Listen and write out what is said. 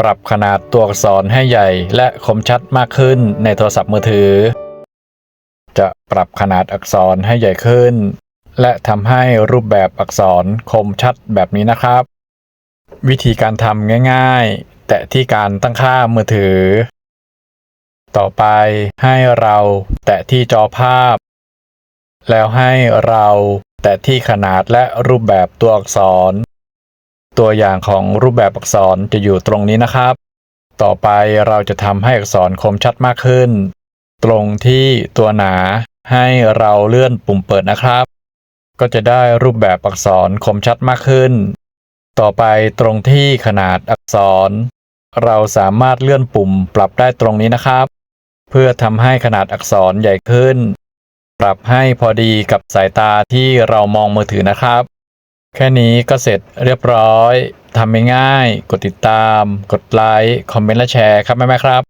ปรับขนาดตัวอักษรให้ใหญ่และคมชัดมากขึ้นในโทรศัพท์มือถือ จะปรับขนาดอักษรให้ใหญ่ขึ้น และทำให้รูปแบบอักษรคมชัดแบบนี้นะครับ วิธีการทำง่ายๆ แตะที่การตั้งค่ามือถือ ต่อไปให้เราแตะที่จอภาพ แล้วให้เราแตะที่ขนาดและรูปแบบตัวอักษร ตัวอย่างของรูปแบบอักษรจะอยู่ตรงนี้นะครับ ต่อไปเราจะทำให้อักษรคมชัดมากขึ้น ตรงที่ตัวหนาให้เราเลื่อนปุ่มเปิดนะครับ ก็จะได้รูปแบบอักษรคมชัดมากขึ้น ต่อไปตรงที่ขนาดอักษร เราสามารถเลื่อนปุ่มปรับได้ตรงนี้นะครับ เพื่อทำให้ขนาดอักษรใหญ่ขึ้น ปรับให้พอดีกับสายตาที่เรามองมือถือนะครับ แค่นี้ก็เสร็จเรียบร้อยทำง่ายๆกดติดตาม กดไลค์ คอมเมนต์และแชร์ครับแม่ๆครับ